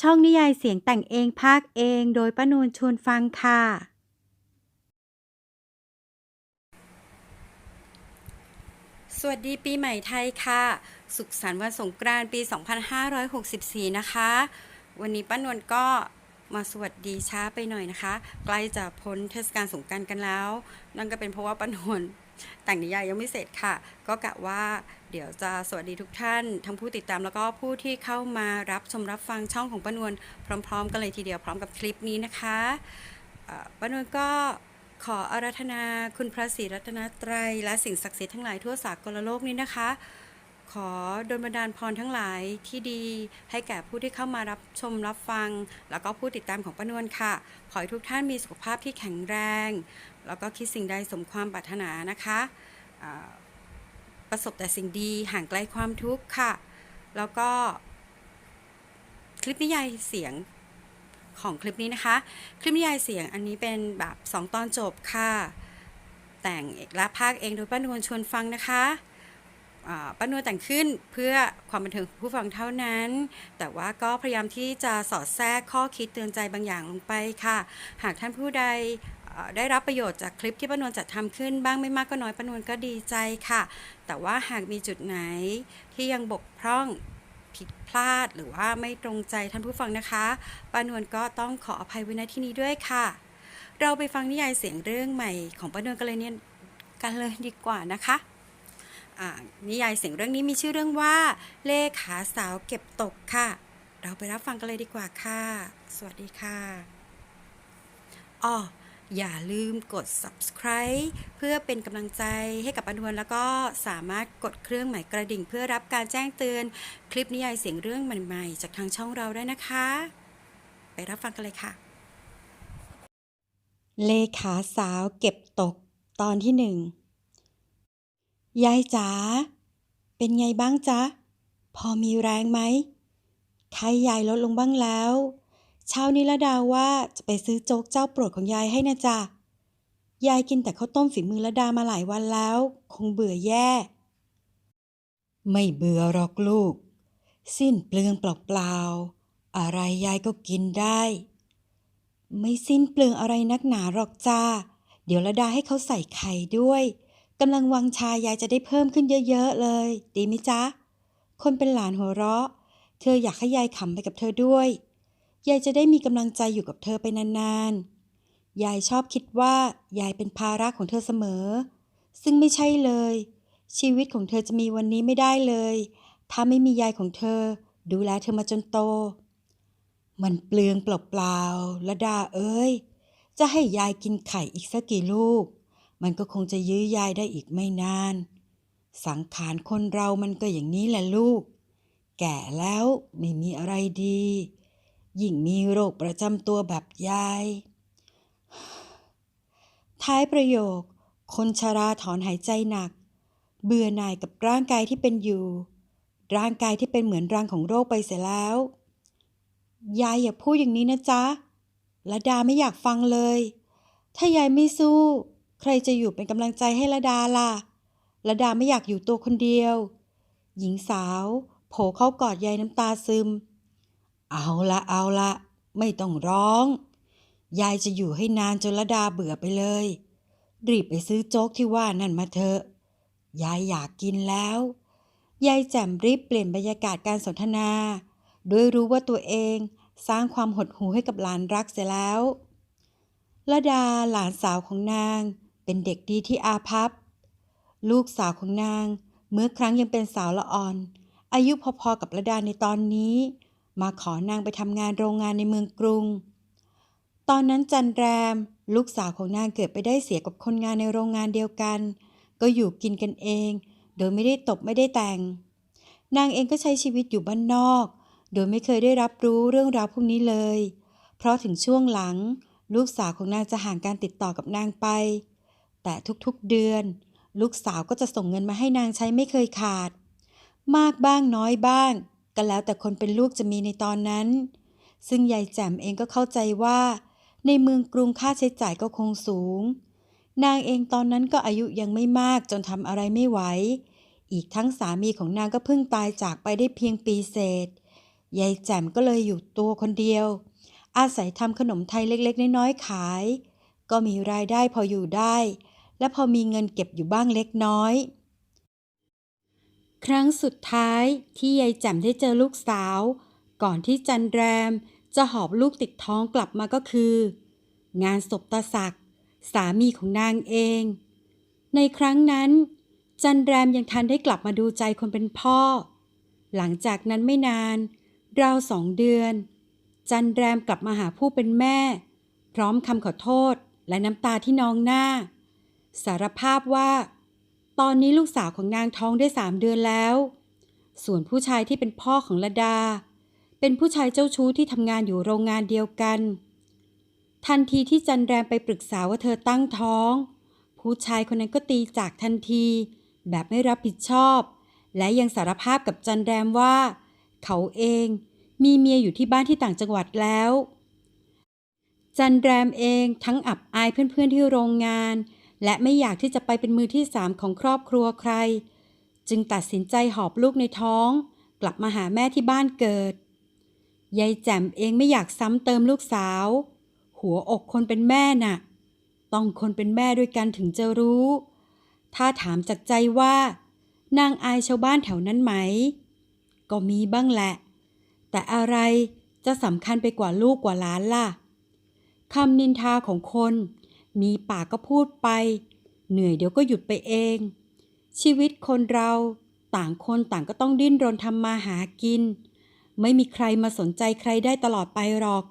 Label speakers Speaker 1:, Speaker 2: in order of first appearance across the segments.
Speaker 1: ช่องนิยายเสียงแต่งเองภาคเองโดยป้านวลชวนฟังค่ะ สวัสดีปีใหม่ไทยค่ะ สุขสันต์วันสงกรานต์ปี 2564 นะคะ วันนี้ป้านวลก็มาสวัสดีช้าไปหน่อยนะคะ ใกล้จะพ้นเทศกาลสงกรานต์กันแล้ว นั่นก็เป็นเพราะว่าป้านวล แต่งนิยายยังไม่เสร็จค่ะ ก็กะว่าเดี๋ยวจะสวัสดีทุกท่าน ทั้งผู้ติดตามแล้วก็ผู้ที่เข้ามารับชมรับฟังช่องของป้านวลพร้อม ๆ กันเลยทีเดียวพร้อมกับคลิปนี้นะคะป้านวลก็ขออาราธนาคุณพระศรีรัตนตรัย และสิ่งศักดิ์สิทธิ์ทั้งหลายทั่วสากลโลกนี้นะคะ ขอดลบันดาลพรทั้งหลายที่ดีให้แก่ผู้ที่เข้ามารับชมรับฟัง แล้วก็ผู้ติดตามของป้านวลค่ะ ขอให้ทุกท่านมีสุขภาพที่แข็งแรง แล้วก็คิดสิ่งใดสมความปรารถนานะคะประสบแต่สิ่งดีห่างไกลความทุกข์ค่ะ แล้วก็ คลิปนิยายเสียงของคลิปนี้นะคะ คลิปนิยายเสียงอันนี้เป็นแบบ 2 ตอนจบค่ะ แต่งและภาคเองโดยป้านวลชวนฟังนะคะป้านวลแต่งขึ้นเพื่อความบันเทิงของผู้ฟังเท่านั้น แต่ว่าก็พยายามที่จะสอดแทรกข้อคิดเตือนใจบางอย่างลงไปค่ะ หากท่านผู้ใด ได้รับประโยชน์จากคลิปที่ป้านวลจัดทำขึ้นบ้างไม่มากก็น้อยป้านวลก็ดีใจค่ะ แต่ว่าหากมีจุดไหนที่ยังบกพร่องผิดพลาดหรือว่าไม่ตรงใจท่านผู้ฟังนะคะป้านวลก็ต้องขออภัยไว้ณที่นี้ด้วยค่ะ เราไปฟังนิยายเสียงเรื่องใหม่ของป้านวลกันเลยเนี่ยกันเลยดีกว่านะคะนิยายเสียงเรื่องนี้มีชื่อเรื่องว่า เลขาสาวเก็บตกค่ะ เราไปรับฟังกันเลยดีกว่าค่ะ สวัสดีค่ะอ้อ อย่าลืมกด subscribe เพื่อเป็นกำลังใจให้กับปานวลแล้วก็สามารถกดเครื่องหมายกระดิ่ง เพื่อรับการแจ้งเตือนคลิปนิยายเสียงเรื่องใหม่ๆ จากทางช่องเราได้นะคะ ไปรับฟังกันเลยค่ะ เลขาสาวเก็บตกตอนที่หนึ่งยายจ๋าเป็นไงบ้างจ๊ะ พอมีแรงไหมไข้ยายลดลงบ้างแล้ว เช้านี้ละดาว่าจะไปซื้อโจ๊กเจ้าโปรดของยายให้นะจ๊ะ ยายกินแต่ข้าวต้มฝีมือละดามาหลายวันแล้ว คงเบื่อแย่ ไม่เบื่อหรอกลูก สิ้นเปลืองเปล่าๆ อะไรยายก็กินได้ ไม่สิ้นเปลืองอะไรนักหนาหรอกจ้า เดี๋ยวละดาให้เขาใส่ไข่ด้วยกำลังวังชายายจะได้เพิ่มขึ้นเยอะๆเลย ดีไหมจ๊ะ คนเป็นหลานหัวเราะ เธออยากให้ยายขำไปกับเธอด้วย ยายจะได้มีกำลังใจอยู่กับเธอไปนานๆ ยายชอบคิดว่ายายเป็นภาระของเธอเสมอ ซึ่งไม่ใช่เลย ชีวิตของเธอจะมีวันนี้ไม่ได้เลย ถ้าไม่มียายของเธอ ดูแลเธอมาจนโต มันเปลืองเปล่าๆละดาเอ้ย จะให้ยายกินไข่อีกสักกี่ลูก มันก็คงจะยื้อยายได้อีกไม่นาน สังขารคนเรามันก็อย่างนี้แหละลูก แก่แล้วไม่มีอะไรดี ยิ่งมีโรคประจำตัวแบบยาย ท้ายประโยค คนชราถอนหายใจหนัก เบื่อหน่ายกับร่างกายที่เป็นอยู่ ร่างกายที่เป็นเหมือนรังของโรคไปเสียแล้ว ยายอย่าพูดอย่างนี้นะจ๊ะละดาไม่อยากฟังเลย ถ้ายายไม่สู้ ใครจะอยู่เป็นกำลังใจให้ละดาล่ะละดาไม่อยากอยู่ตัวคนเดียว หญิงสาว โผล่เข้ากอดยายน้ำตาซึม เอาละเอาละไม่ต้องร้อง ยายจะอยู่ให้นานจนละดาเบื่อไปเลย รีบไปซื้อโจ๊กที่ว่านั่นมาเถอะ ยายอยากกินแล้ว ยายแจ่มรีบเปลี่ยนบรรยากาศการสนทนา โดยรู้ว่าตัวเองสร้างความหดหู่ให้กับหลานรักเสียแล้วละดาหลานสาวของนาง เป็นเด็กดีที่อาภัพลูกสาวของนาง เมื่อครั้งยังเป็นสาวละอ่อน อายุพอๆกับละดาในตอนนี้ มาขอนางไปทำงานโรงงานในเมืองกรุง ตอนนั้นจันแรม ลูกสาวของนางเกิดไปได้เสียกับคนงานในโรงงานเดียวกัน ก็อยู่กินกันเอง โดยไม่ได้ตบไม่ได้แต่ง นางเองก็ใช้ชีวิตอยู่บ้านนอก โดยไม่เคยได้รับรู้เรื่องราวพวกนี้เลย เพราะถึงช่วงหลัง ลูกสาวของนางจะห่างการติดต่อกับนางไป แต่ทุกๆเดือน ลูกสาวก็จะส่งเงินมาให้นางใช้ไม่เคยขาด มากบ้างน้อยบ้าง ก็แล้วแต่คนเป็นลูกจะมีในตอนนั้น ซึ่งยายแจ่มเองก็เข้าใจว่า ในเมืองกรุงค่าใช้จ่ายก็คงสูง นางเองตอนนั้นก็อายุยังไม่มากจนทำอะไรไม่ไหว อีกทั้งสามีของนางก็เพิ่งตายจากไปได้เพียงปีเศษ ยายแจ่มก็เลยอยู่ตัวคนเดียว อาศัยทำขนมไทยเล็กๆน้อยๆขาย ก็มีรายได้พออยู่ได้ และพอมีเงินเก็บอยู่บ้างเล็กน้อย ครั้งสุดท้ายที่ยายแจ่มได้เจอลูกสาว ก่อนที่จันแรมจะหอบลูกติดท้องกลับมาก็คือ งานศพตาศักดิ์สามีของนางเอง ในครั้งนั้น จันแรมยังทันได้กลับมาดูใจคนเป็นพ่อ หลังจากนั้นไม่นานราวสองเดือน จันแรมกลับมาหาผู้เป็นแม่ พร้อมคำขอโทษและน้ำตาที่นองหน้า สารภาพว่า ตอนนี้ลูกสาวของนางท้องได้สามเดือนแล้ว ส่วนผู้ชายที่เป็นพ่อของละดา เป็นผู้ชายเจ้าชู้ที่ทำงานอยู่โรงงานเดียวกัน ทันทีที่จันแรมไปปรึกษาว่าเธอตั้งท้อง ผู้ชายคนนั้นก็ตีจากทันที แบบไม่รับผิดชอบ และยังสารภาพกับจันแรมว่า เขาเองมีเมียอยู่ที่บ้านที่ต่างจังหวัดแล้ว จันแรมเองทั้งอับอายเพื่อนๆที่โรงงาน และไม่อยากที่จะไปเป็นมือที่สามของครอบครัวใคร จึงตัดสินใจหอบลูกในท้อง กลับมาหาแม่ที่บ้านเกิด ยายแจ่มเองไม่อยากซ้ำเติมลูกสาว หัวอกคนเป็นแม่น่ะ ต้องคนเป็นแม่ด้วยกันถึงจะรู้ ถ้าถามจากใจว่านางอายชาวบ้านแถวนั้นไหม ก็มีบ้างแหละ แต่อะไรจะสำคัญไปกว่าลูกกว่าหลานล่ะคำนินทาของคน มีปากก็พูดไป เหนื่อยเดี๋ยวก็หยุดไปเอง ชีวิตคนเราต่างคนต่างก็ต้องดิ้นรนทำมาหากิน ไม่มีใครมาสนใจใครได้ตลอดไปหรอก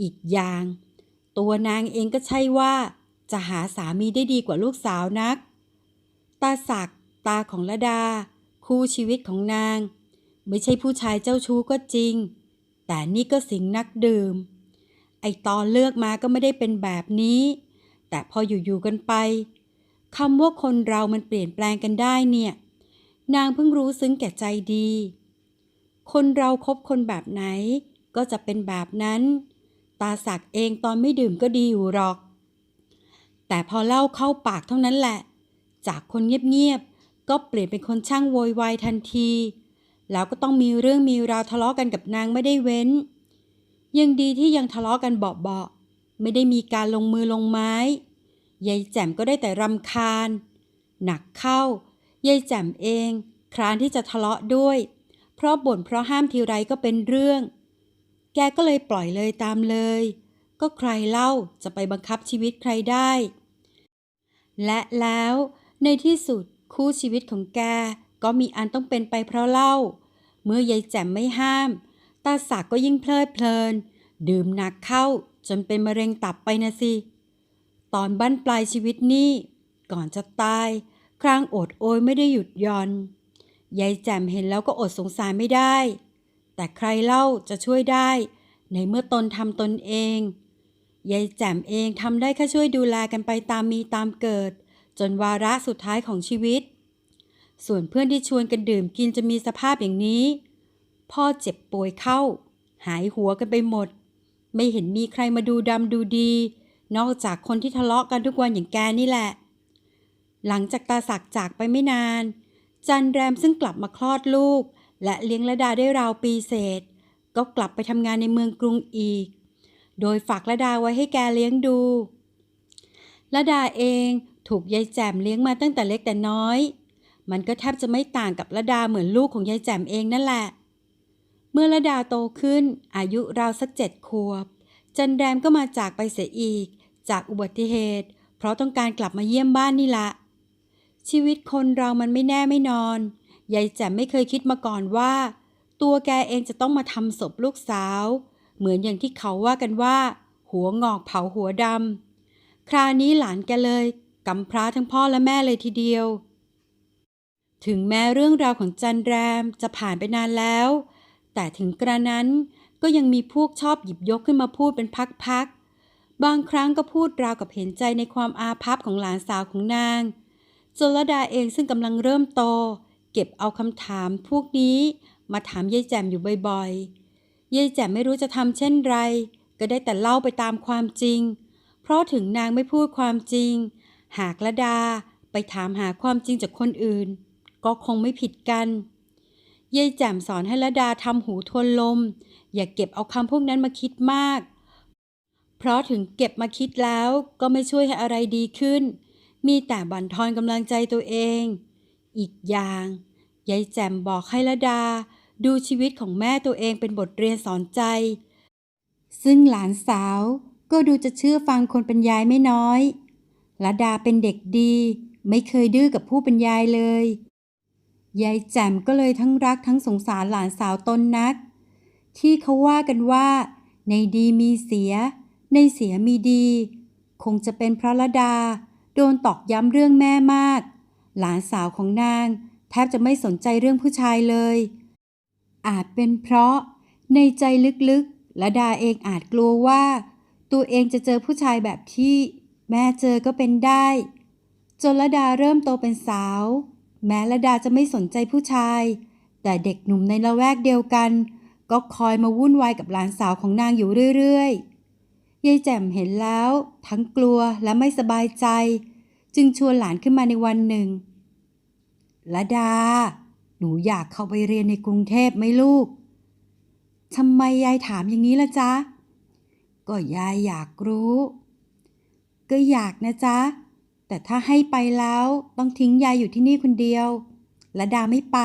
Speaker 1: อีกอย่าง ตัวนางเองก็ใช่ว่า จะหาสามีได้ดีกว่าลูกสาวนัก ตาศักตาของละดา คู่ชีวิตของนาง ไม่ใช่ผู้ชายเจ้าชู้ก็จริง แต่นี่ก็สิงนักดื่ม ไอตอนเลือกมาก็ไม่ได้เป็นแบบนี้ แต่พออยู่ๆกันไปคำว่าคนเรามันเปลี่ยนแปลงกันได้เนี่ย นางเพิ่งรู้ซึ้งแก่ใจดี คนเราครบคนแบบไหน ก็จะเป็นแบบนั้น ตาศักเองตอนไม่ดื่มก็ดีอยู่หรอก แต่พอเล่าเข้าปากเท่านั้นแหละ จากคนเงียบๆ ก็เปลี่ยนเป็นคนช่างโวยวายทันที แล้วก็ต้องมีเรื่องมีราวทะเลาะกันกับนางไม่ได้เว้น ยังดีที่ยังทะเลาะกันเบาๆไม่ได้มีการลงมือลงไม้ ยายแจ่มก็ได้แต่รำคาญ หนักเข้ายายแจ่มเอง ครานที่จะทะเลาะด้วย เพราะบ่นเพราะห้ามทีไรก็เป็นเรื่อง แกก็เลยปล่อยเลยตามเลย ก็ใครเล่าจะไปบังคับชีวิตใครได้ และแล้วในที่สุดคู่ชีวิตของแกก็มีอันต้องเป็นไปเพราะเล่า เมื่อยายแจ่มไม่ห้าม ตาศักก็ยิ่งเพลิดเพลิน ดื่มหนักเข้าจนเป็นมะเร็งตับไปนะสิ ตอนบั้นปลายชีวิตนี่ ก่อนจะตาย ครางโอดโอยไม่ได้หยุดย่อน ยายแจ่มเห็นแล้วก็อดสงสารไม่ได้ แต่ใครเล่าจะช่วยได้ ในเมื่อตนทำตนเอง ยายแจ่มเองทำได้แค่ช่วยดูแลกันไปตามมีตามเกิด จนวาระสุดท้ายของชีวิต ส่วนเพื่อนที่ชวนกันดื่มกินจะมีสภาพอย่างนี้ พ่อเจ็บป่วยเข้า หายหัวกันไปหมด ไม่เห็นมีใครมาดูดำดูดี นอกจากคนที่ทะเลาะกันทุกวันอย่างแกนี่แหละ หลังจากตาศักจากไปไม่นาน จันแรมซึ่งกลับมาคลอดลูก และเลี้ยงละดาได้ราวปีเศษ ก็กลับไปทำงานในเมืองกรุงอีก โดยฝากละดาไว้ให้แกเลี้ยงดูละดาเองถูกยายแจมเลี้ยงมาตั้งแต่เล็กแต่น้อย มันก็แทบจะไม่ต่างกับละดาเหมือนลูกของยายแจมเองนั่นแหละ มื่อละดาโตขึ้นอายุราวสักเจ็ดขวบ จันแรมก็มาจากไปเสียอีก จากอุบัติเหตุ เพราะต้องการกลับมาเยี่ยมบ้านนี่ละ ชีวิตคนเรามันไม่แน่ไม่นอน ยายแจ่มไม่เคยคิดมาก่อนว่า ตัวแกเองจะต้องมาทำศพลูกสาว เหมือนอย่างที่เขาว่ากันว่า หัวงอกเผาหัวดำคราวนี้หลานแกเลยกำพร้าทั้งพ่อและแม่เลยทีเดียว ถึงแม้เรื่องราวของจันแรมจะผ่านไปนานแล้ว แต่ถึงกระนั้นก็ยังมีพวกชอบหยิบยกขึ้นมาพูดเป็นพักๆ บางครั้งก็พูดราวกับเห็นใจในความอาภัพของหลานสาวของนางจนละดาเองซึ่งกำลังเริ่มโต เก็บเอาคำถามพวกนี้มาถามยายแจ่มอยู่บ่อยๆ ยายแจ่มไม่รู้จะทำเช่นไร ก็ได้แต่เล่าไปตามความจริง เพราะถึงนางไม่พูดความจริง หากละดาไปถามหาความจริงจากคนอื่น ก็คงไม่ผิดกัน ยายแจ่มสอนให้ละดาทำหูทวนลม อย่าเก็บเอาคำพวกนั้นมาคิดมาก เพราะถึงเก็บมาคิดแล้วก็ไม่ช่วยให้อะไรดีขึ้น มีแต่บั่นทอนกำลังใจตัวเอง อีกอย่างยายแจ่มบอกให้ละดา ดูชีวิตของแม่ตัวเองเป็นบทเรียนสอนใจ ซึ่งหลานสาวก็ดูจะเชื่อฟังคนเป็นยายไม่น้อยละดาเป็นเด็กดี ไม่เคยดื้อกับผู้เป็นยายเลย ยายแจ่มก็เลยทั้งรักทั้งสงสารหลานสาวตนนัก ที่เขาว่ากันว่า ในดีมีเสีย ในเสียมีดี คงจะเป็นเพราะละดา โดนตอกย้ำเรื่องแม่มาก หลานสาวของนาง แทบจะไม่สนใจเรื่องผู้ชายเลย อาจเป็นเพราะ ในใจลึกๆละดาเองอาจกลัวว่า ตัวเองจะเจอผู้ชายแบบที่ แม่เจอก็เป็นได้ จนละดาเริ่มโตเป็นสาว แม้ละดาจะไม่สนใจผู้ชาย แต่เด็กหนุ่มในละแวกเดียวกัน ก็คอยมาวุ่นวายกับหลานสาวของนางอยู่เรื่อยๆ ยายแจ่มเห็นแล้ว ทั้งกลัวและไม่สบายใจ จึงชวนหลานขึ้นมาในวันหนึ่งละดา หนูอยากเข้าไปเรียนในกรุงเทพไหมลูกทำไมยายถามอย่างนี้ล่ะจ๊ะ ก็ยายอยากรู้ ก็อยากนะจ๊ะ แต่ถ้าให้ไปแล้วต้องทิ้งยายอยู่ที่นี่คนเดียว และดาไม่ไป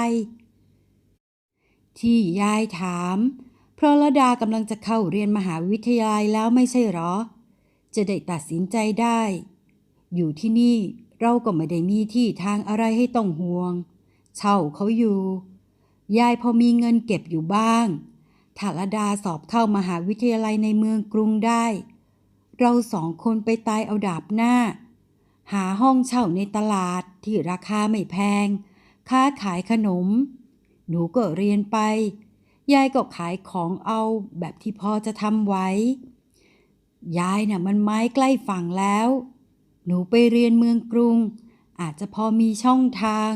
Speaker 1: ที่ยายถาม เพราะละดากำลังจะเข้าเรียนมหาวิทยาลัยแล้วไม่ใช่หรอ จะได้ตัดสินใจได้ อยู่ที่นี่เราก็ไม่ได้มีที่ทางอะไรให้ต้องห่วง เช่าเขาอยู่ ยายพอมีเงินเก็บอยู่บ้างถ้าละดาสอบเข้ามหาวิทยาลัยในเมืองกรุงได้ เราสองคนไปตายเอาดาบหน้า หาห้องเช่าในตลาดที่ราคาไม่แพง ค้าขายขนม หนูก็เรียนไป ยายก็ขายของเอาแบบที่พอจะทำไว้ ยายน่ะมันไม้ใกล้ฝั่งแล้ว หนูไปเรียนเมืองกรุง อาจจะพอมีช่องทาง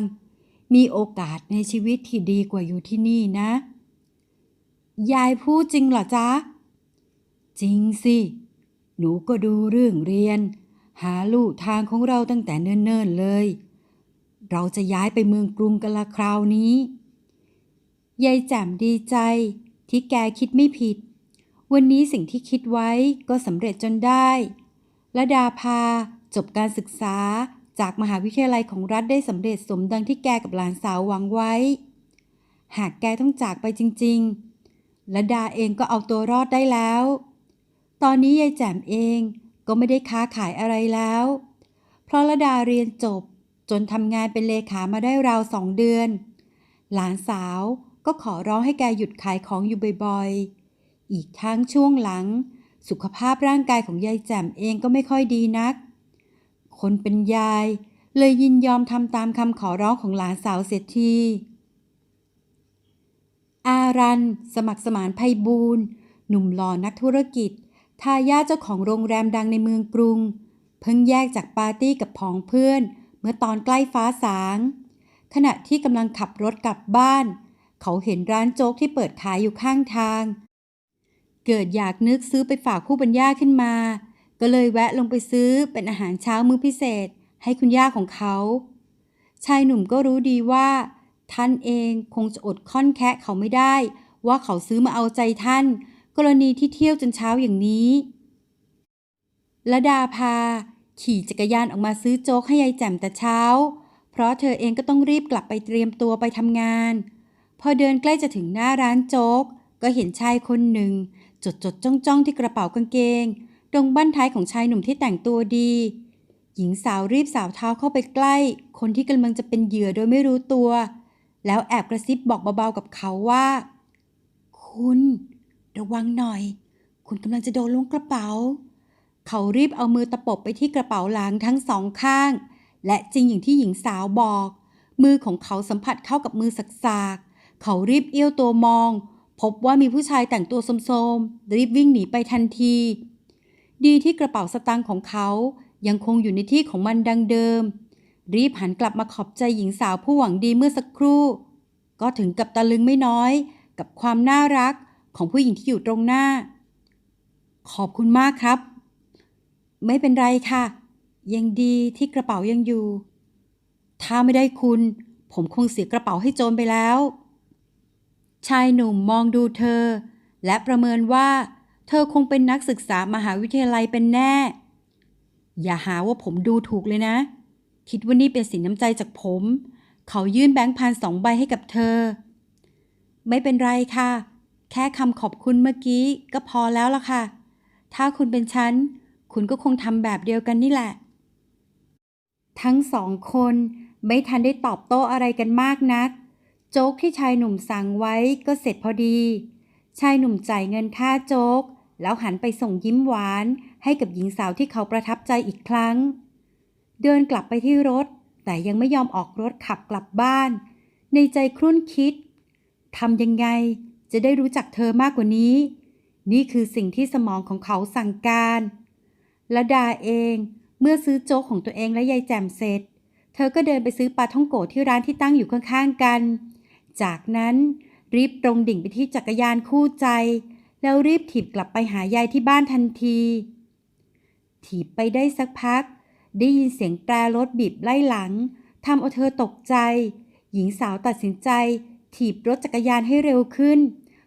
Speaker 1: มีโอกาสในชีวิตที่ดีกว่าอยู่ที่นี่นะ ยายพูดจริงเหรอจ๊ะ จริงสิ หนูก็ดูเรื่องเรียน หาลู่ทางของเราตั้งแต่เนิ่นๆเลย เราจะย้ายไปเมืองกรุงกันละคราวนี้ ยายแจ่มดีใจที่แกคิดไม่ผิด วันนี้สิ่งที่คิดไว้ก็สำเร็จจนได้และดาพาจบการศึกษาจากมหาวิทยาลัยของรัฐได้สำเร็จสมดังที่แกกับหลานสาวหวังไว้ หากแกต้องจากไปจริงๆและดาเองก็เอาตัวรอดได้แล้ว ตอนนี้ยายแจ่มเอง ก็ไม่ได้ค้าขายอะไรแล้ว เพราะละดาเรียนจบจนทำงานเป็นเลขามาได้ราวสองเดือน หลานสาวก็ขอร้องให้แกหยุดขายของอยู่บ่อยๆ อีกทั้งช่วงหลัง สุขภาพร่างกายของยายแจ่มเองก็ไม่ค่อยดีนัก คนเป็นยายเลยยินยอมทำตามคำขอร้องของหลานสาวเสียที อารัน สมัครสมานไพบูลหนุ่มหล่อนักธุรกิจ ทายาทเจ้าของโรงแรมดังในเมืองกรุง เพิ่งแยกจากปาร์ตี้กับผองเพื่อน เมื่อตอนใกล้ฟ้าสาง ขณะที่กำลังขับรถกลับบ้าน เขาเห็นร้านโจ๊กที่เปิดขายอยู่ข้างทาง เกิดอยากนึกซื้อไปฝากผู้บรรยาขึ้นมา ก็เลยแวะลงไปซื้อเป็นอาหารเช้ามื้อพิเศษ ให้คุณย่าของเขา ชายหนุ่มก็รู้ดีว่า ท่านเองคงจะอดค่อนแคะเขาไม่ได้ ว่าเขาซื้อมาเอาใจท่าน กรณีที่เที่ยวจนเช้าอย่างนี้ละดาพา ขี่จักรยานออกมาซื้อโจ๊กให้ยายแจ่มแต่เช้า เพราะเธอเองก็ต้องรีบกลับไปเตรียมตัวไปทำงาน พอเดินใกล้จะถึงหน้าร้านโจ๊ก ก็เห็นชายคนหนึ่ง จดจดจ้องจ้องที่กระเป๋ากางเกง ตรงบั้นท้ายของชายหนุ่มที่แต่งตัวดี หญิงสาวรีบสาวเท้าเข้าไปใกล้ คนที่กำลังจะเป็นเหยื่อโดยไม่รู้ตัว แล้วแอบกระซิบบอกเบาๆกับเขาว่า คุณ ระวังหน่อย คุณกำลังจะโดนล้วงกระเป๋า เขารีบเอามือตะปบไปที่กระเป๋าหลังทั้งสองข้าง และจริงอย่างที่หญิงสาวบอก มือของเขาสัมผัสเข้ากับมือสักๆเขารีบเอี้ยวตัวมอง พบว่ามีผู้ชายแต่งตัวโสมๆรีบวิ่งหนีไปทันที ดีที่กระเป๋าสตางค์ของเขายังคงอยู่ในที่ของมันดังเดิม รีบหันกลับมาขอบใจหญิงสาวผู้หวังดีเมื่อสักครู่ ก็ถึงกับตะลึงไม่น้อย กับความน่ารัก ของผู้หญิงที่อยู่ตรงหน้า ขอบคุณมากครับ ไม่เป็นไรค่ะ ยังดีที่กระเป๋ายังอยู่ ถ้าไม่ได้คุณ ผมคงเสียกระเป๋าให้โจรไปแล้ว ชายหนุ่มมองดูเธอ และประเมินว่า เธอคงเป็นนักศึกษามหาวิทยาลัยเป็นแน่ อย่าหาว่าผมดูถูกเลยนะ คิดว่านี่เป็นสินน้ำใจจากผม เขายื่นแบงค์พันสองใบให้กับเธอ ไม่เป็นไรค่ะ แค่คำขอบคุณเมื่อกี้ก็พอแล้วล่ะค่ะ ถ้าคุณเป็นฉัน คุณก็คงทำแบบเดียวกันนี่แหละ ทั้งสองคนไม่ทันได้ตอบโต้อะไรกันมากนัก โจ๊กที่ชายหนุ่มสั่งไว้ก็เสร็จพอดี ชายหนุ่มจ่ายเงินค่าโจ๊ก แล้วหันไปส่งยิ้มหวานให้กับหญิงสาวที่เขาประทับใจอีกครั้ง เดินกลับไปที่รถ แต่ยังไม่ยอมออกรถขับกลับบ้าน ในใจครุ่นคิดทำยังไง จะได้รู้จักเธอมากกว่านี้ นี่คือสิ่งที่สมองของเขาสั่งการและดาเองเมื่อซื้อโจ๊กของตัวเองและยายแจ่มเสร็จ เธอก็เดินไปซื้อปลาท่องโกะที่ร้านที่ตั้งอยู่ข้างๆกัน จากนั้นรีบตรงดิ่งไปที่จักรยานคู่ใจ แล้วรีบถีบกลับไปหายายที่บ้านทันที ถีบไปได้สักพัก ได้ยินเสียงแตรรถบีบไล่หลังทำเอาเธอตกใจ หญิงสาวตัดสินใจ ถีบรถจักรยานให้เร็วขึ้น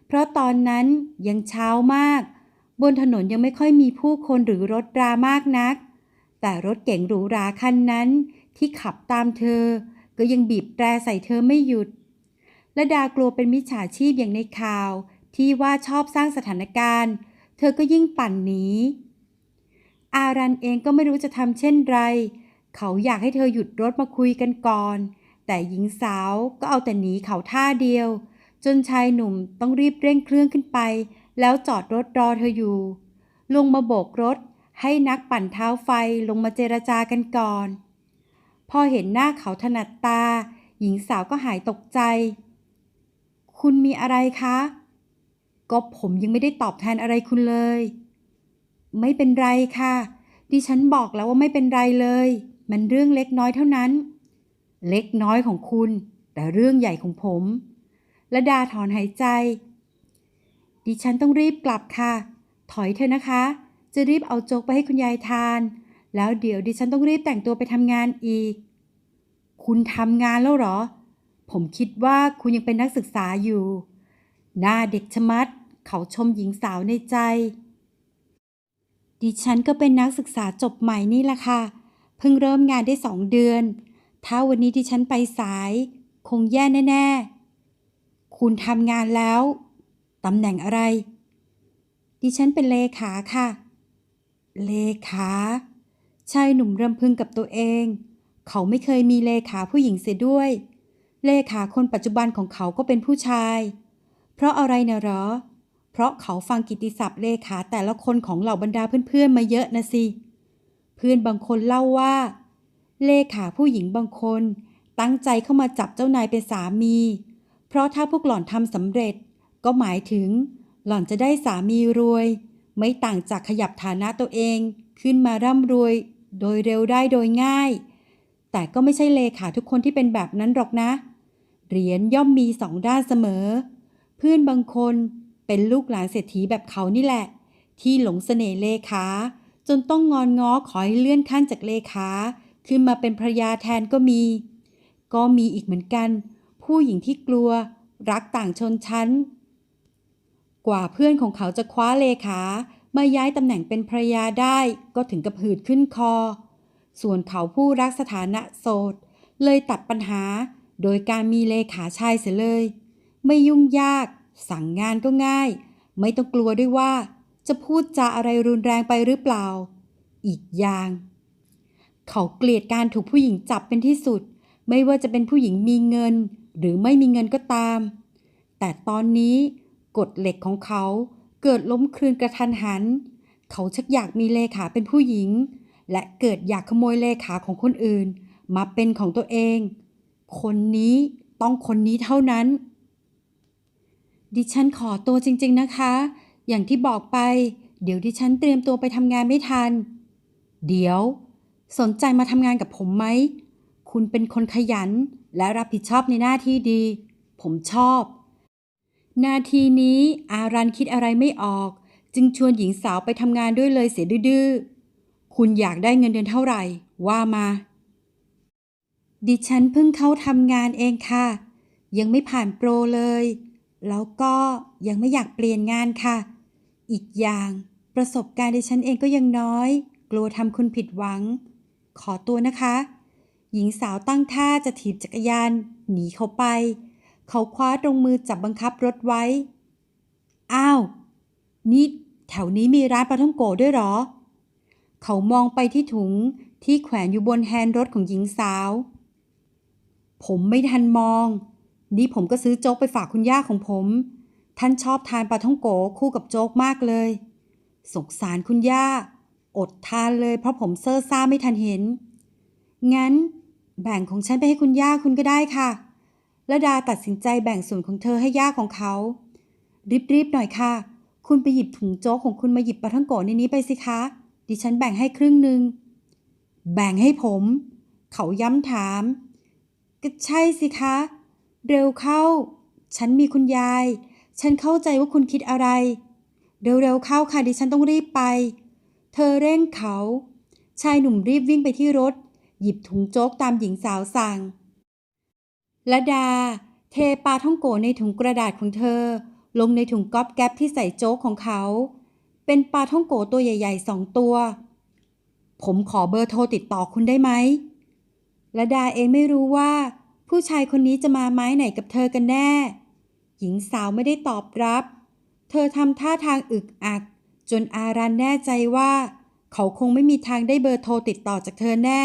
Speaker 1: เพราะตอนนั้นยังเช้ามาก บนถนนยังไม่ค่อยมีผู้คนหรือรถรามากนัก แต่รถเก๋งหรูหราคันนั้นที่ขับตามเธอ ก็ยังบีบแตรใส่เธอไม่หยุดและดากลัวเป็นมิจฉาชีพอย่างในข่าว ที่ว่าชอบสร้างสถานการณ์ เธอก็ยิ่งปั่นหนี อารันเองก็ไม่รู้จะทำเช่นไร เขาอยากให้เธอหยุดรถมาคุยกันก่อน แต่หญิงสาวก็เอาแต่หนีเขาท่าเดียว จนชายหนุ่มต้องรีบเร่งเครื่องขึ้นไป แล้วจอดรถรอเธออยู่ ลงมาโบกรถให้นักปั่นเท้าไฟลงมาเจรจากันก่อน พอเห็นหน้าเขาถนัดตา หญิงสาวก็หายตกใจ คุณมีอะไรคะ ก็ผมยังไม่ได้ตอบแทนอะไรคุณเลย ไม่เป็นไรค่ะ ดิฉันบอกแล้วว่าไม่เป็นไรเลย มันเรื่องเล็กน้อยเท่านั้น เล็กน้อยของคุณ แต่เรื่องใหญ่ของผมและดาถอนหายใจ ดิฉันต้องรีบกลับค่ะ ถอยเถอะนะคะ จะรีบเอาโจ๊กไปให้คุณยายทาน แล้วเดี๋ยวดิฉันต้องรีบแต่งตัวไปทำงานอีก คุณทำงานแล้วหรอ ผมคิดว่าคุณยังเป็นนักศึกษาอยู่ หน้าเด็กชะมัด เขาชมหญิงสาวในใจ ดิฉันก็เป็นนักศึกษาจบใหม่นี่แหละค่ะ เพิ่งเริ่มงานได้สองเดือน ถ้าวันนี้ดิฉันไปสาย คงแย่แน่ ๆ คุณทำงานแล้ว ตำแหน่งอะไร ดิฉันเป็นเลขาค่ะ เลขาชายหนุ่มรำพึงกับตัวเอง เขาไม่เคยมีเลขาผู้หญิงเสียด้วย เลขาคนปัจจุบันของเขาก็เป็นผู้ชาย เพราะอะไรนะหรอ เพราะเขาฟังกิติศัพท์เลขาแต่ละคนของเหล่าบรรดาเพื่อนๆมาเยอะนะสิ เพื่อนบางคนเล่าว่า เลขาผู้หญิงบางคน ตั้งใจเข้ามาจับเจ้านายเป็นสามี เพราะถ้าพวกหล่อนทำสำเร็จ ก็หมายถึง หล่อนจะได้สามีรวย ไม่ต่างจากขยับฐานะตัวเอง ขึ้นมาร่ำรวย โดยเร็วได้โดยง่าย แต่ก็ไม่ใช่เลขาทุกคนที่เป็นแบบนั้นหรอกนะ เหรียญย่อมมีสองด้านเสมอ เพื่อนบางคนเป็นลูกหลานเศรษฐีแบบเขานี่แหละ ที่หลงเสน่ห์เลขาจนต้องงอนง้อขอให้เลื่อนขั้นจากเลขา ขึ้นมาเป็นภรยาแทนก็มี ก็มีอีกเหมือนกัน ผู้หญิงที่กลัวรักต่างชนชั้น กว่าเพื่อนของเขาจะคว้าเลขามาย้ายตำแหน่งเป็นภรยาได้ก็ถึงกับหืดขึ้นคอ ส่วนเขาผู้รักสถานะโสด เลยตัดปัญหาโดยการมีเลขาชายเสียเลย ไม่ยุ่งยาก สั่งงานก็ง่าย ไม่ต้องกลัวด้วยว่า จะพูดจาอะไรรุนแรงไปหรือเปล่า อีกอย่าง เขาเกลียดการถูกผู้หญิงจับเป็นที่สุด ไม่ว่าจะเป็นผู้หญิงมีเงิน หรือไม่มีเงินก็ตาม แต่ตอนนี้กฎเหล็กของเขาเกิดล้มคลืนกระทันหัน เขาชักอยากมีเลขาเป็นผู้หญิง และเกิดอยากขโมยเลขาของคนอื่น มาเป็นของตัวเอง คนนี้ต้องคนนี้เท่านั้น ดิฉันขอตัวจริง ๆนะคะ อย่างที่บอกไป เดี๋ยวดิฉันเตรียมตัวไปทำงานไม่ทัน เดี๋ยว สนใจมาทำงานกับผมไหม คุณเป็นคนขยันและรับผิดชอบในหน้าที่ดี ผมชอบ นาทีนี้อารันคิดอะไรไม่ออก จึงชวนหญิงสาวไปทำงานด้วยเลยเสียดื้อคุณอยากได้เงินเดือนเท่าไหร่ ว่ามา ดิฉันเพิ่งเข้าทำงานเองค่ะ ยังไม่ผ่านโปรเลย แล้วก็ยังไม่อยากเปลี่ยนงานค่ะ อีกอย่างประสบการณ์ดิฉันเองก็ยังน้อย กลัวทำคุณผิดหวัง ขอตัวนะคะ หญิงสาวตั้งท่าจะถีบจักรยาน หนีเขาไป เขาคว้าตรงมือจับบังคับรถไว้ อ้าว นี่แถวนี้มีร้านปลาท่องโกด้วยหรอ เขามองไปที่ถุงที่แขวนอยู่บนแฮนด์รถของหญิงสาว ผมไม่ทันมอง นี่ผมก็ซื้อโจ๊กไปฝากคุณย่าของผม ท่านชอบทานปลาท่องโกคู่กับโจ๊กมากเลย สงสารคุณย่า อดทานเลยเพราะผมเซ่อซ่าไม่ทันเห็น งั้นแบ่งของฉันไปให้คุณย่าคุณก็ได้ค่ะและดาตัดสินใจแบ่งส่วนของเธอให้ย่าของเขา รีบๆหน่อยค่ะ คุณไปหยิบถุงโจ๊กของคุณมาหยิบปลาท่องโกในนี้ไปสิคะ ดิฉันแบ่งให้ครึ่งหนึ่ง แบ่งให้ผม เขาย้ำถาม ก็ใช่สิคะ เร็วเข้า ฉันมีคุณยาย ฉันเข้าใจว่าคุณคิดอะไร เร็วๆเข้าค่ะดิฉันต้องรีบไป เธอเร่งเขา ชายหนุ่มรีบวิ่งไปที่รถ หยิบถุงโจ๊กตามหญิงสาวสั่งละดา เทปลาท่องโกในถุงกระดาษของเธอ ลงในถุงก๊อบแก๊บที่ใส่โจ๊กของเขา เป็นปลาท่องโกตัวใหญ่ๆสองตัว ผมขอเบอร์โทรติดต่อคุณได้ไหมละดาเองไม่รู้ว่า ผู้ชายคนนี้จะมาไม้ไหนกับเธอกันแน่ หญิงสาวไม่ได้ตอบรับ เธอทำท่าทางอึกอัก จนอารันแน่ใจว่า เขาคงไม่มีทางได้เบอร์โทรติดต่อจากเธอแน่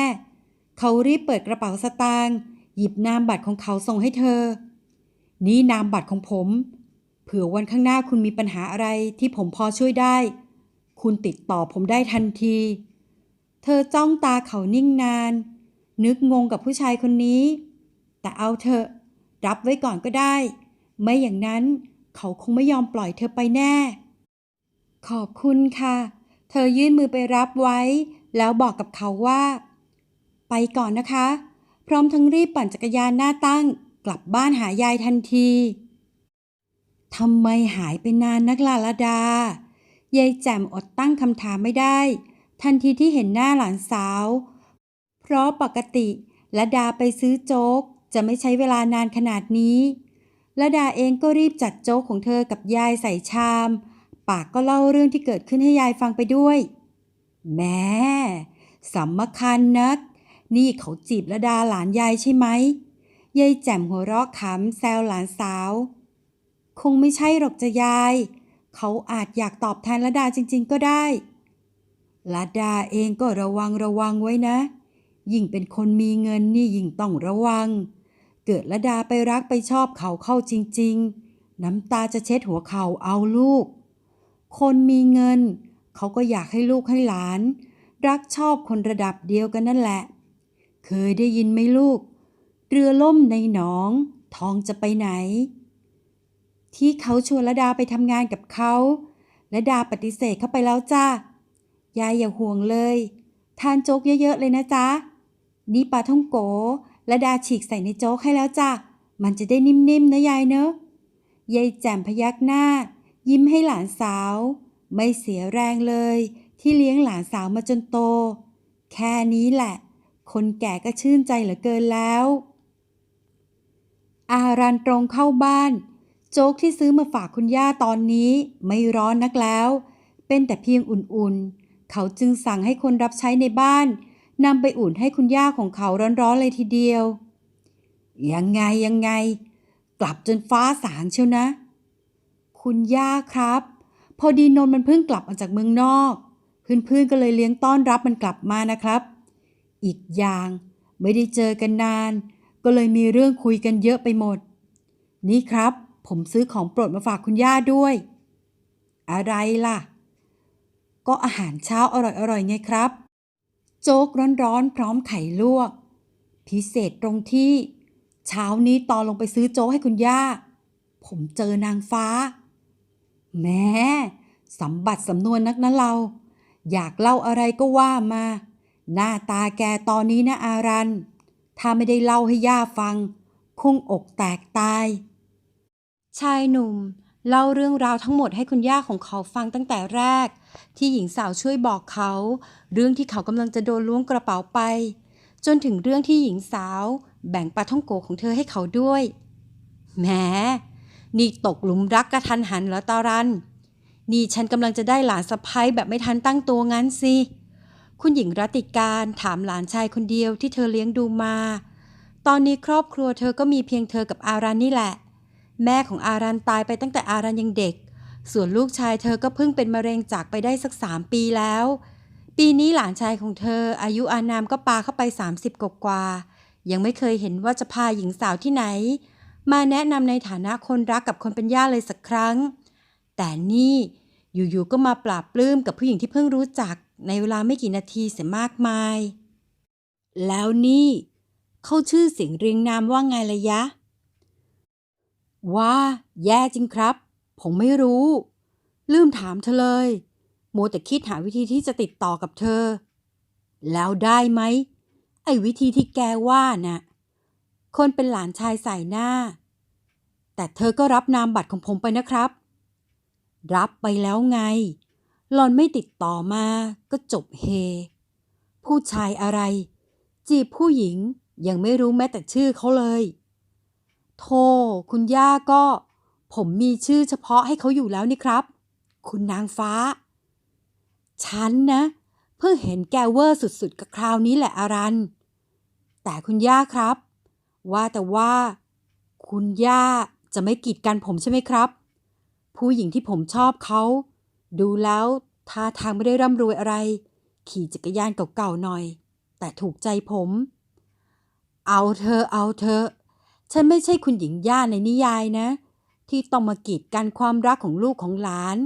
Speaker 1: เขารีบเปิดกระเป๋าสตางค์หยิบนามบัตรของเขาส่งให้เธอ นี่นามบัตรของผม เผื่อวันข้างหน้าคุณมีปัญหาอะไรที่ผมพอช่วยได้ คุณติดต่อผมได้ทันที เธอจ้องตาเขานิ่งนาน นึกงงกับผู้ชายคนนี้ แต่เอาเถอะ รับไว้ก่อนก็ได้ ไม่อย่างนั้นเขาคงไม่ยอมปล่อยเธอไปแน่ ขอบคุณค่ะ เธอยื่นมือไปรับไว้ แล้วบอกกับเขาว่า ไปก่อนนะคะ พร้อมทั้งรีบปั่นจักรยานหน้าตั้ง กลับบ้านหายายทันทีทำไมหายไปนานนักล่ะละดายายแจ่มอดตั้งคำถามไม่ได้ ทันทีที่เห็นหน้าหลานสาว เพราะปกติละดาไปซื้อโจ๊ก จะไม่ใช้เวลานานขนาดนี้ละดาเองก็รีบจัดโจ๊กของเธอกับยายใส่ชาม ปากก็เล่าเรื่องที่เกิดขึ้นให้ยายฟังไปด้วย แม่สำคัญนัก นี่เขาจีบละดาหลานยายใช่ไหมยายแจ่มหัวเราะขำแซวหลานสาว คงไม่ใช่หรอกจะยาย เขาอาจอยากตอบแทนละดาจริง ๆ ก็ได้ละดาเองก็ระวังระวังไว้นะ ยิ่งเป็นคนมีเงินนี่ยิ่งต้องระวัง เกิดละดาไปรักไปชอบเขาเข้าจริง ๆ น้ำตาจะเช็ดหัวเขาเอาลูก คนมีเงิน เขาก็อยากให้ลูกให้หลาน รักชอบคนระดับเดียวกันนั่นแหละ เคยได้ยินไหมลูก เรือล่มในหนอง ทองจะไปไหน ที่เขาชวนละดาไปทำงานกับเขาและดาปฏิเสธเข้าไปแล้วจ้ายายอย่าห่วงเลย ทานโจ๊กเยอะๆเลยนะจ๊ะ นี่ปลาท่องโกและดาฉีกใส่ในโจ๊กให้แล้วจ้ะ มันจะได้นิ่มๆนะยายเนอะ ยายแจ่มพยักหน้า ยิ้มให้หลานสาว ไม่เสียแรงเลย ที่เลี้ยงหลานสาวมาจนโต แค่นี้แหละ คนแก่ก็ชื่นใจเหลือเกินแล้ว อารันตรงเข้าบ้าน โจ๊กที่ซื้อมาฝากคุณย่าตอนนี้ไม่ร้อนนักแล้ว เป็นแต่เพียงอุ่นๆ เขาจึงสั่งให้คนรับใช้ในบ้านนำไปอุ่นให้คุณย่าของเขาร้อนๆเลยทีเดียว ยังไงยังไง กลับจนฟ้าสางเชียวนะ คุณย่าครับ พอดีนนท์มันเพิ่งกลับมาจากเมืองนอก เพื่อนๆก็เลยเลี้ยงต้อนรับมันกลับมานะครับ อีกอย่างไม่ได้เจอกันนาน ก็เลยมีเรื่องคุยกันเยอะไปหมด นี่ครับ ผมซื้อของโปรดมาฝากคุณย่าด้วย อะไรล่ะ ก็อาหารเช้าอร่อยๆไงครับ โจ๊กร้อนๆพร้อมไข่ลวก พิเศษตรงที่ เช้านี้ตอนลงไปซื้อโจ๊กให้คุณย่า ผมเจอนางฟ้า แม่สมบัติสำนวนนักนะเรา อยากเล่าอะไรก็ว่ามา หน้าตาแกตอนนี้นะอารัน ถ้าไม่ได้เล่าให้ย่าฟัง คงอกแตกตาย ชายหนุ่ม เล่าเรื่องราวทั้งหมดให้คุณย่าของเขาฟังตั้งแต่แรก ที่หญิงสาวช่วยบอกเขา เรื่องที่เขากำลังจะโดนล้วงกระเป๋าไป จนถึงเรื่องที่หญิงสาว แบ่งปลาท่องโกของเธอให้เขาด้วยแหม นี่ตกหลุมรักกระทันหันเหรอตารัน นี่ฉันกำลังจะได้หลานสะพ้ยแบบไม่ทันตั้งตัวงั้นสิ คุณหญิงรัติการถามหลานชายคนเดียวที่เธอเลี้ยงดูมา ตอนนี้ครอบครัวเธอก็มีเพียงเธอกับอารันนี่แหละ แม่ของอารันตายไปตั้งแต่อารันยังเด็ก ส่วนลูกชายเธอก็เพิ่งเป็นมะเร็งจากไปได้สักสามปีแล้ว ปีนี้หลานชายของเธอ อายุอานามก็ปาเข้าไป 30กกว่ายังไม่เคยเห็นว่าจะพาหญิงสาวที่ไหน มาแนะนำในฐานะคนรักกับคนเป็นย่าเลยสักครั้ง แต่นี่อยู่ๆก็มาปราบปลื้มกับผู้หญิงที่เพิ่งรู้จักในเวลาไม่กี่นาทีเสียมากมาย แล้วนี่เขาชื่อเสียงเรียงนามว่าไงละยะ ว่า แย่จริงครับ ผมไม่รู้ ลืมถามเธอเลยมัวแต่คิดหาวิธีที่จะติดต่อกับเธอ แล้วได้ไหมไอ้วิธีที่แกว่าน่ะ คนเป็นหลานชายใส่หน้า แต่เธอก็รับนามบัตรของผมไปนะครับ รับไปแล้วไง หลอนไม่ติดต่อมาก็จบเฮ ผู้ชายอะไร จีบผู้หญิงยังไม่รู้แม้แต่ชื่อเขาเลยโธ่คุณย่าก็ ผมมีชื่อเฉพาะให้เขาอยู่แล้วนี่ครับ คุณนางฟ้า ฉันนะ เพิ่งเห็นแกเวอร์สุดๆกับคราวนี้แหละอารัน แต่คุณย่าครับ ว่าแต่ว่า คุณย่าจะไม่กีดกันผมใช่ไหมครับ ผู้หญิงที่ผมชอบเขา ดูแล้วท่าทางไม่ได้ร่ำรวยอะไร ขี่จักรยานเก่าๆหน่อย แต่ถูกใจผม เอาเธอเอาเธอ ฉันไม่ใช่คุณหญิงย่าในนิยายนะ ที่ต้องมากีดกันความรักของลูกของหลาน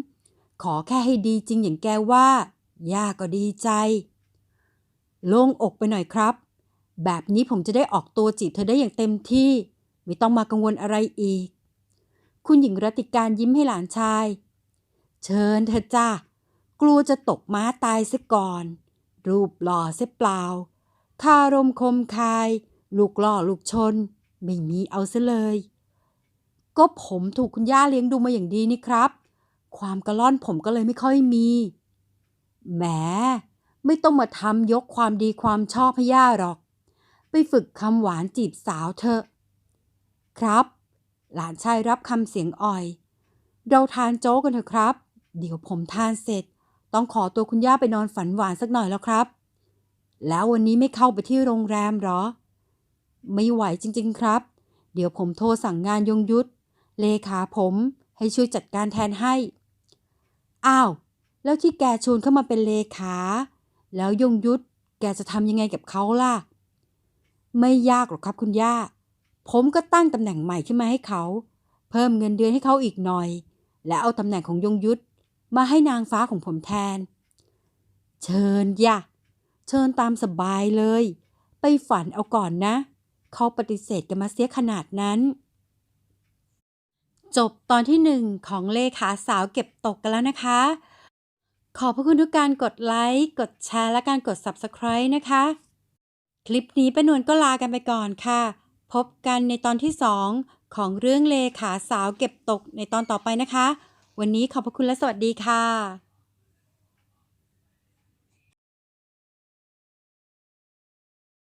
Speaker 1: ขอแค่ให้ดีจริงอย่างแกว่า ย่าก็ดีใจ โล่งอกไปหน่อยครับ แบบนี้ผมจะได้ออกตัวจีบเธอได้อย่างเต็มที่ ไม่ต้องมากังวลอะไรอีก คุณหญิงรัติการยิ้มให้หลานชาย เชิญเธอจ้ากลัวจะตกม้าตายซะก่อน รูปหล่อเสียเปล่า คารมคมคาย ลูกล่อลูกชน ไม่มีเอาซะเลย ก็ผมถูกคุณย่าเลี้ยงดูมาอย่างดีนี่ครับ ความกระล่อนผมก็เลยไม่ค่อยมีแหมไม่ต้องมาทำยกความดีความชอบให้ย่าหรอก ไปฝึกคำหวานจีบสาวเถอะ ครับ หลานชายรับคำเสียงอ่อย เราทานโจ๊กกันเถอะครับ เดี๋ยวผมทานเสร็จ ต้องขอตัวคุณย่าไปนอนฝันหวานสักหน่อยแล้วครับ แล้ววันนี้ไม่เข้าไปที่โรงแรมหรอ ไม่ไหวจริง ๆ ครับ เดี๋ยวผมโทรสั่งงานยงยุทธเลขาผมให้ช่วยจัดการแทนให้ อ้าว แล้วที่แกชวนเข้ามาเป็นเลขา แล้วยงยุทธแกจะทำยังไงกับเขาล่ะ ไม่ยากหรอกครับคุณย่า ผมก็ตั้งตำแหน่งใหม่ขึ้นมาให้เขา เพิ่มเงินเดือนให้เขาอีกหน่อย และเอาตำแหน่งของยงยุทธมาให้นางฟ้าของผมแทน เชิญย่ะ เชิญตามสบายเลย ไปฝันเอาก่อนนะ เขาปฏิเสธกันมาเสียขนาดนั้น จบตอนที่หนึ่งของเลขาสาวเก็บตกกันแล้วนะคะ ขอบพระคุณทุกการกดไลค์ กดแชร์และการกด Subscribe นะคะ ลิปนี้ป้านวลก็ลากันไปก่อนค่ะ พบกันในตอนที่ 2 ของเรื่องเลขาสาวเก็บตกในตอนต่อไปนะคะ วันนี้ขอบพระคุณและสวัสดีค่ะ